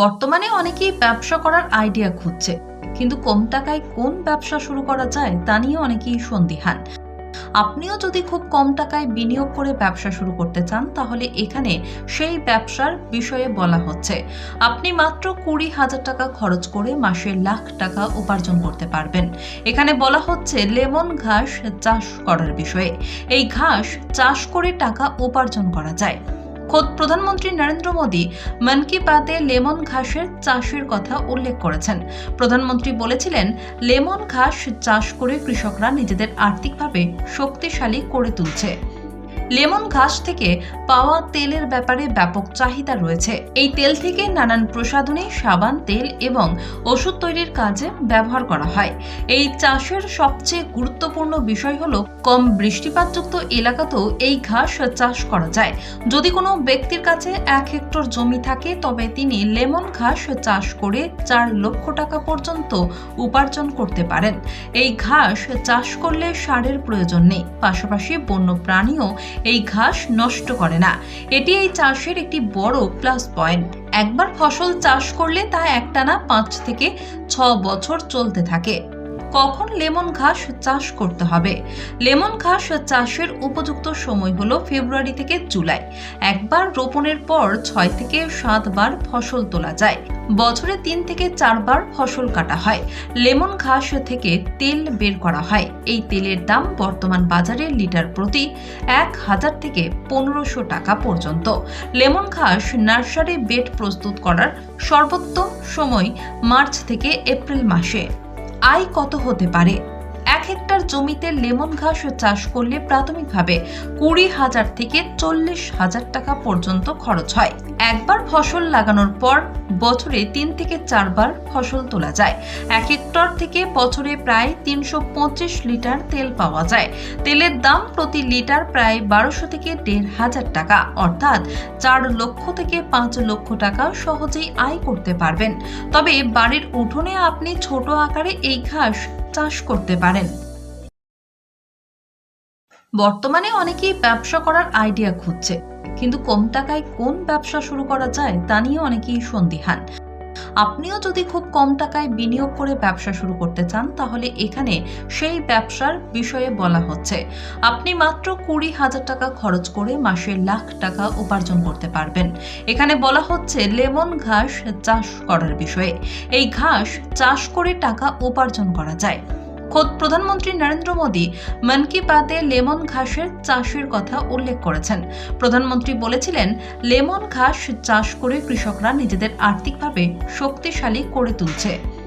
বর্তমানে অনেকেই ব্যবসা করার আইডিয়া খুঁজছে, কিন্তু কম টাকায় কোন ব্যবসা শুরু করা যায় তা নিয়ে অনেকেই সন্দিহান। আপনিও যদি খুব কম টাকায় বিনিয়োগ করে ব্যবসা শুরু করতে চান, তাহলে এখানে সেই ব্যবসার বিষয়ে বলা হচ্ছে। আপনি মাত্র কুড়ি হাজার টাকা খরচ করে মাসে লাখ টাকা উপার্জন করতে পারবেন। এখানে বলা হচ্ছে লেমন ঘাস চাষ করার বিষয়ে। এই ঘাস চাষ করে টাকা উপার্জন করা যায়। খোদ প্রধানমন্ত্রী নরেন্দ্র মোদী মন কি বাতে লেমন ঘাসের চাষের কথা উল্লেখ করেছেন। প্রধানমন্ত্রী বলেছিলেন, লেমন ঘাস চাষ করে কৃষকরা নিজেদের আর্থিকভাবে শক্তিশালী করে তুলছে। লেমন ঘাস থেকে পাওয়া তেলের ব্যাপারে ব্যাপক চাহিদা রয়েছে। এই তেল থেকে নানান প্রসাধনী, সাবান, তেল এবং ওষুধ তৈরির কাজে ব্যবহার করা হয়। এই চাষের সবচেয়ে গুরুত্বপূর্ণ বিষয় হলো, কম বৃষ্টিপাতযুক্ত এলাকাতেও এই ঘাস চাষ করা যায়। যদি কোনো ব্যক্তির কাছে এক হেক্টর জমি থাকে, তবে তিনি লেমন ঘাস চাষ করে চার লক্ষ টাকা পর্যন্ত উপার্জন করতে পারেন। এই ঘাস চাষ করলে সারের প্রয়োজন নেই। পাশাপাশি বন্য প্রাণীও এই ঘাস নষ্ট করে না। এটি এই চাষের একটি বড় প্লাস পয়েন্ট একবার ফসল চাষ করলে তা একটানা পাঁচ থেকে ছ বছর চলতে থাকে। কখন লেমন ঘাস চাষ করতে হবে? লেমন ঘাস চাষের উপযুক্ত সময় হলো ফেব্রুয়ারি থেকে জুলাই। একবার রোপণের পর ছয় থেকে সাতবার ফসল তোলা যায়। বছরে তিন থেকে চারবার ফসল কাটা হয়। লেমন ঘাস থেকে তেল বের করা হয়। এই তেলের দাম বর্তমান বাজারে লিটার প্রতি এক হাজার থেকে পনেরোশো টাকা পর্যন্ত। লেমন ঘাস নার্সারি বেড প্রস্তুত করার সর্বোত্তম সময় মার্চ থেকে এপ্রিল মাসে। আয় কত হতে পারে? এক হেক্টর জমিতে লেমন ঘাস চাষ করলে প্রাথমিকভাবে কুড়ি হাজার থেকে চল্লিশ হাজার টাকা পর্যন্ত খরচ হয়। একবার ফসল লাগানোর পর বছরে তিন থেকে চারবার ফসল তোলা যায়। এক হেক্টর থেকে বছরে প্রায় তিনশো পঁচিশ লিটার তেল পাওয়া যায়। তেলের দাম প্রতি লিটার প্রায় বারোশো থেকে দেড় হাজার টাকা। অর্থাৎ চার লক্ষ থেকে পাঁচ লক্ষ টাকা সহজেই আয় করতে পারবেন। তবে বাড়ির উঠোনে আপনি ছোট আকারে এই ঘাস চাষ করতে পারেন। বর্তমানে অনেকেই ব্যবসা করার আইডিয়া খুঁজছে, কিন্তু কম টাকায় কোন ব্যবসা শুরু করা যায় তা নিয়ে অনেকেই সন্দিহান। আপনিও যদি খুব কম টাকায় বিনিয়োগ করে ব্যবসা শুরু করতে চান, তাহলে এখানে সেই ব্যবসার বিষয়ে বলা হচ্ছে। আপনি মাত্র কুড়ি হাজার টাকা খরচ করে মাসে লাখ টাকা উপার্জন করতে পারবেন। এখানে বলা হচ্ছে লেমন ঘাস চাষ করার বিষয়ে। এই ঘাস চাষ করে টাকা উপার্জন করা যায়। খোদ প্রধানমন্ত্রী নরেন্দ্র মোদী মন কি বাতে লেমন ঘাসের চাষের কথা উল্লেখ করেছেন। প্রধানমন্ত্রী বলেছিলেন, লেমন ঘাস চাষ করে কৃষকরা নিজেদের আর্থিকভাবে শক্তিশালী করে তুলছে।